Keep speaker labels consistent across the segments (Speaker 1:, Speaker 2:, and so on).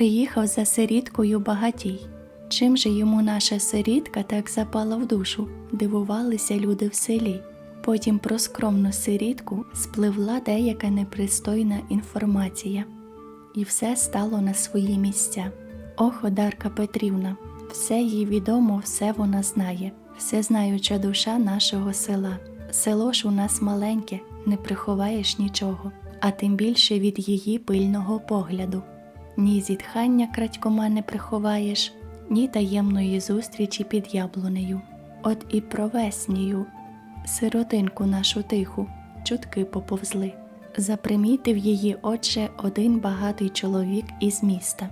Speaker 1: Приїхав за сиріткою багатій. Чим же йому наша сирітка так запала в душу, дивувалися люди в селі. Потім про скромну сирітку спливла деяка непристойна інформація, і все стало на свої місця. Ох, Одарка Петрівна, все їй відомо, все вона знає, все знаюча душа нашого села. Село ж у нас маленьке, не приховаєш нічого, а тим більше від її пильного погляду. Ні зітхання крадькома не приховаєш, ні таємної зустрічі під яблунею. От і про веснію, сиротинку нашу тиху, чутки поповзли. Запримітив її отже один багатий чоловік із міста.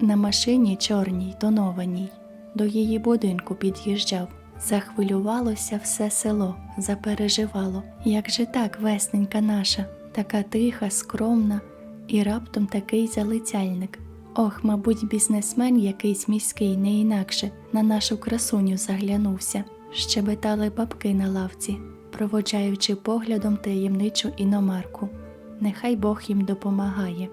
Speaker 1: На машині чорній, тонованій, до її будинку під'їжджав. Захвилювалося все село, запереживало. Як же так, весненька наша, така тиха, скромна, і раптом такий залицяльник. Ох, мабуть, бізнесмен якийсь міський, не інакше, на нашу красуню заглянувся. Щебетали бабки на лавці, проводжаючи поглядом таємничу іномарку. Нехай Бог їм допомагає.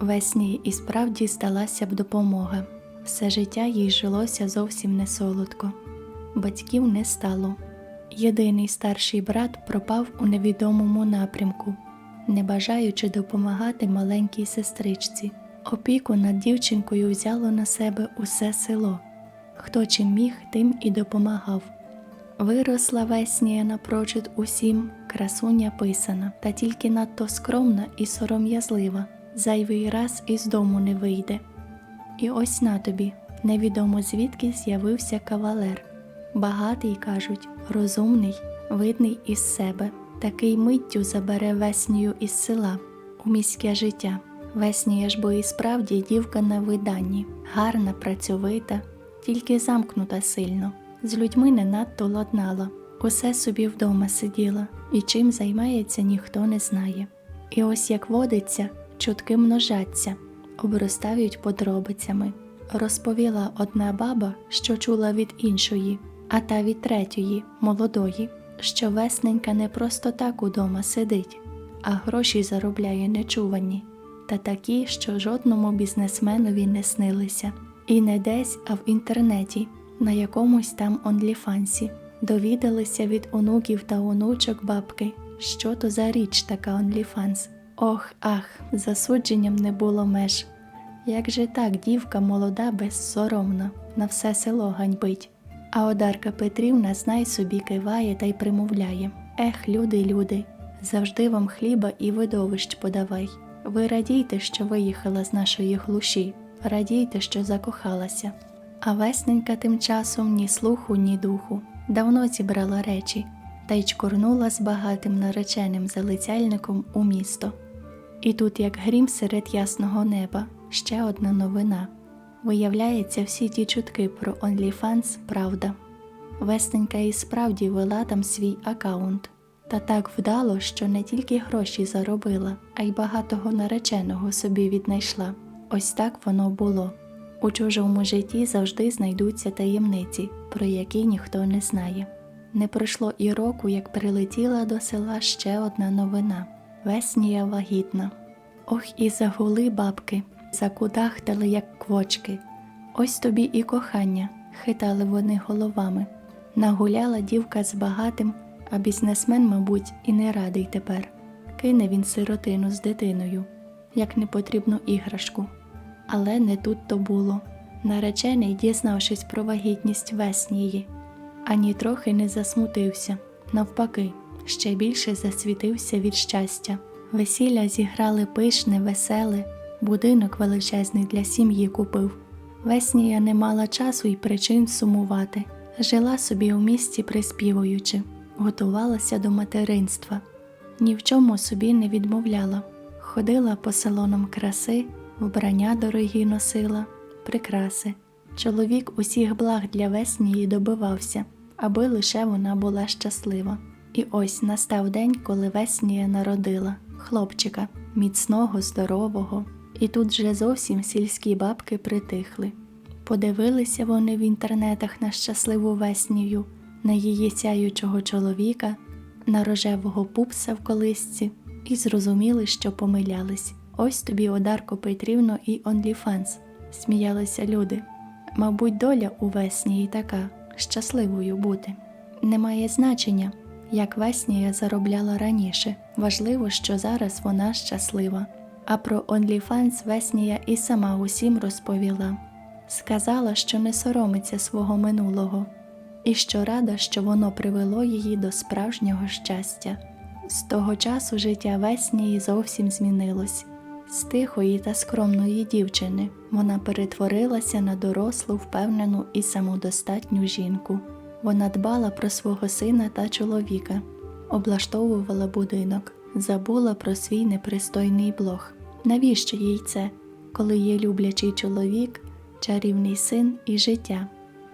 Speaker 1: Весні і справді здалася б допомога. Все життя їй жилося зовсім не солодко. Батьків не стало. Єдиний старший брат пропав у невідомому напрямку, не бажаючи допомагати маленькій сестричці. Опіку над дівчинкою взяло на себе усе село. Хто чим міг, тим і допомагав. Виросла веснія напрочуд усім, красуня писана, та тільки надто скромна і сором'язлива, зайвий раз із дому не вийде. І ось на тобі, невідомо звідки з'явився кавалер. Багатий, кажуть, розумний, видний із себе, такий миттю забере веснію із села у міське життя. Веснія ж бо і справді дівка на виданні, гарна, працьовита, тільки замкнута сильно, з людьми не надто ладнала, усе собі вдома сиділа, і чим займається ніхто не знає. І ось як водиться, чутки множаться, обростають подробицями. Розповіла одна баба, що чула від іншої, а та від третьої, молодої, що весненька не просто так удома сидить, а гроші заробляє нечувані, та такі, що жодному бізнесменові не снилися. І не десь, а в інтернеті, на якомусь там онліфансі. Довідалися від онуків та онучок бабки, що то за річ така онліфанс. Ох, ах, засудженням не було меж. Як же так дівка молода безсоромна, на все село ганьбить. А Одарка Петрівна знай собі киває та й примовляє Ех, люди, люди, завжди вам хліба і видовищ подавай. Ви радійте, що виїхала з нашої глуші, радійте, що закохалася. А весненька тим часом ні слуху, ні духу, давно зібрала речі та й чкурнула з багатим нареченим залицяльником у місто. І тут, як грім серед ясного неба, ще одна новина. Виявляється, всі ті чутки про OnlyFans – правда. Весненька і справді вела там свій аккаунт. Та так вдало, що не тільки гроші заробила, а й багатого нареченого собі віднайшла. Ось так воно було. У чужому житті завжди знайдуться таємниці, про які ніхто не знає. Не пройшло і року, як прилетіла до села ще одна новина Веснія вагітна. Ох, і загули бабки, закудахтали, як квочки. Ось тобі і кохання, хитали вони головами. Нагуляла дівка з багатим, а бізнесмен, мабуть, і не радий тепер. Кине він сиротину з дитиною, як непотрібну іграшку. Але не тут то було. Наречений, дізнавшись про вагітність веснії, ані трохи не засмутився, навпаки, ще більше засвітився від щастя. Весілля зіграли пишне, веселе, будинок величезний для сім'ї купив. Веснія не мала часу й причин сумувати, жила собі у місті приспівуючи, готувалася до материнства, ні в чому собі не відмовляла, ходила по салонам краси, вбрання дорогі носила, прикраси. Чоловік усіх благ для веснії добивався, аби лише вона була щаслива. І ось настав день, коли веснія народила хлопчика, міцного, здорового, і тут же зовсім сільські бабки притихли. Подивилися вони в інтернетах на щасливу веснію, на її сяючого чоловіка, на рожевого пупса в колисці, і зрозуміли, що помилялись. Ось тобі, Одарко Петрівно, і OnlyFans. сміялися люди. Мабуть, доля у весні і така щасливою бути. Немає значення, як Веснія заробляла раніше. Важливо, що зараз вона щаслива. А про OnlyFans Веснія і сама усім розповіла. Сказала, що не соромиться свого минулого, і що рада, що воно привело її до справжнього щастя. З того часу життя Веснії зовсім змінилось. З тихої та скромної дівчини вона перетворилася на дорослу, впевнену і самодостатню жінку. Вона дбала про свого сина та чоловіка, облаштовувала будинок, забула про свій непристойний блог. Навіщо їй це, коли є люблячий чоловік, чарівний син і життя,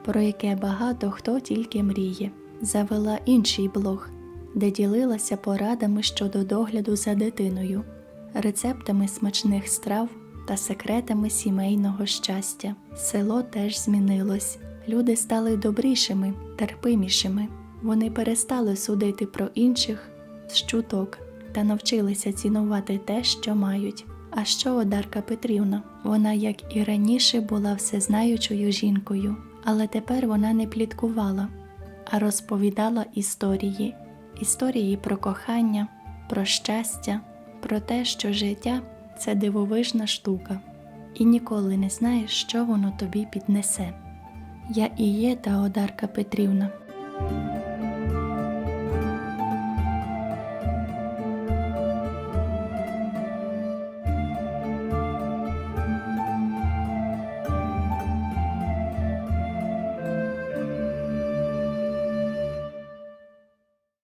Speaker 1: про яке багато хто тільки мріє, завела інший блог, де ділилася порадами щодо догляду за дитиною, рецептами смачних страв та секретами сімейного щастя. Село теж змінилось. Люди стали добрішими, терпимішими. Вони перестали судити про інших з чуток та навчилися цінувати те, що мають. А що Одарка Петрівна? Вона, як і раніше, була всезнаючою жінкою, але тепер вона не пліткувала, а розповідала історії, історії про кохання, про щастя, про те, що життя це дивовижна штука, і ніколи не знаєш, що воно тобі піднесе. Я і є та Одарка Петрівна.